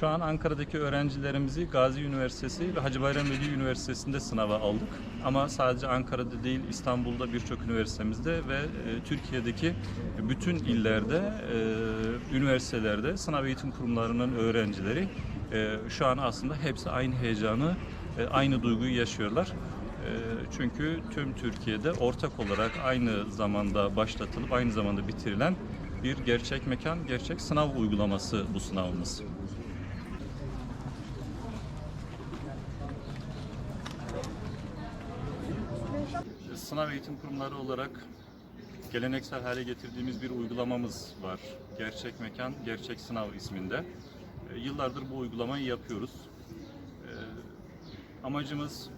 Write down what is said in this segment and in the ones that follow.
Şu an Ankara'daki öğrencilerimizi Gazi Üniversitesi ve Hacı Bayram Veli Üniversitesi'nde sınava aldık. Ama sadece Ankara'da değil İstanbul'da birçok üniversitemizde ve e, Türkiye'deki bütün illerde, e, üniversitelerde sınav eğitim kurumlarının öğrencileri e, şu an aslında hepsi aynı heyecanı, aynı duyguyu yaşıyorlar. Çünkü tüm Türkiye'de ortak olarak aynı zamanda başlatılıp aynı zamanda bitirilen bir gerçek mekan, gerçek sınav uygulaması bu sınavımız. Sınav eğitim kurumları olarak geleneksel hale getirdiğimiz bir uygulamamız var. Gerçek Mekan, Gerçek Sınav isminde. E, Yıllardır bu uygulamayı yapıyoruz. E, Amacımız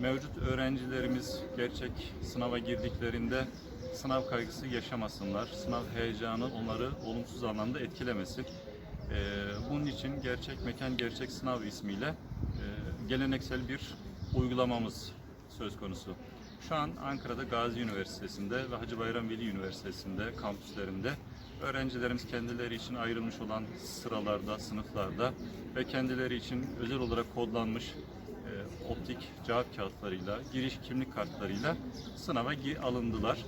mevcut öğrencilerimiz gerçek sınava girdiklerinde sınav kaygısı yaşamasınlar. Sınav heyecanı onları olumsuz anlamda etkilemesin. Bunun için Gerçek Mekan, Gerçek Sınav ismiyle e, geleneksel bir uygulamamız söz konusu. Şu an Ankara'da Gazi Üniversitesi'nde ve Hacı Bayram Veli Üniversitesi'nde kampüslerinde öğrencilerimiz kendileri için ayrılmış olan sıralarda, sınıflarda ve kendileri için özel olarak kodlanmış e, optik cevap kağıtlarıyla, giriş kimlik kartlarıyla sınava alındılar.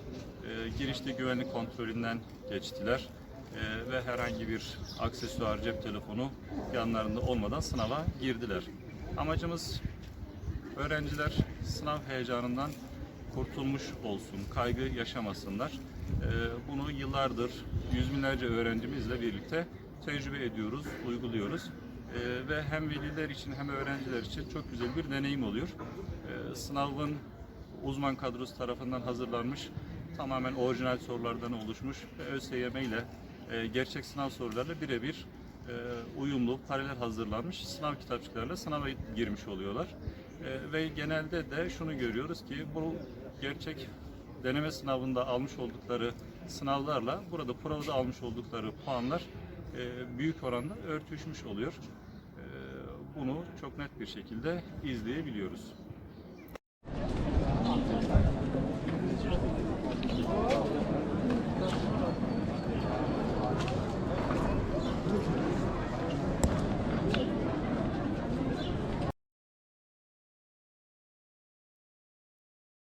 E, girişte güvenlik kontrolünden geçtiler E, ve herhangi bir aksesuar cep telefonu yanlarında olmadan sınava girdiler. Amacımız öğrenciler sınav heyecanından kurtulmuş olsun, kaygı yaşamasınlar. Ee, Bunu yıllardır yüz binlerce öğrencimizle birlikte tecrübe ediyoruz, uyguluyoruz. Ee, Ve hem veliler için hem öğrenciler için çok güzel bir deneyim oluyor. Ee, Sınavın uzman kadrosu tarafından hazırlanmış, tamamen orijinal sorulardan oluşmuş ve ÖSYM ile e, gerçek sınav sorularla birebir e, uyumlu, paralel hazırlanmış sınav kitapçıklarla sınava girmiş oluyorlar. E, ve genelde de şunu görüyoruz ki bu gerçek deneme sınavında almış oldukları sınavlarla burada provada almış oldukları puanlar e, büyük oranda örtüşmüş oluyor. E, bunu çok net bir şekilde izleyebiliyoruz.